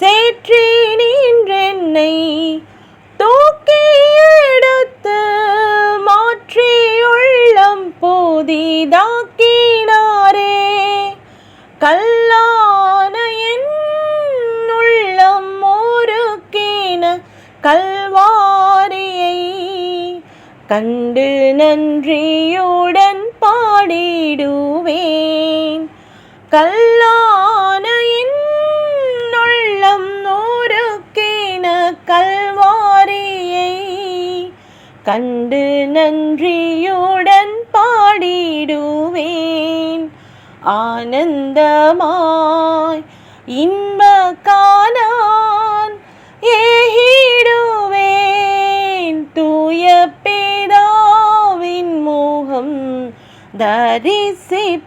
சேற்றி நின்றென்னை தூக்கி எடுத்து மாற்றியுள்ளம் போதிதாக்கினாரே. கல்லான என் உள்ளம் ஒருக்கின கல்வாரியை கண்டு நன்றியுடன் பா கல்லான என் உள்ளம் நூறுக்கின கல்வாரியை கண்டு நன்றியுடன் பாடிடுவேன். ஆனந்தமாய் இன்ப காணான் ஏகிடுவேன். தூய பிதாவின் முகம் தரிசிப்பேன்.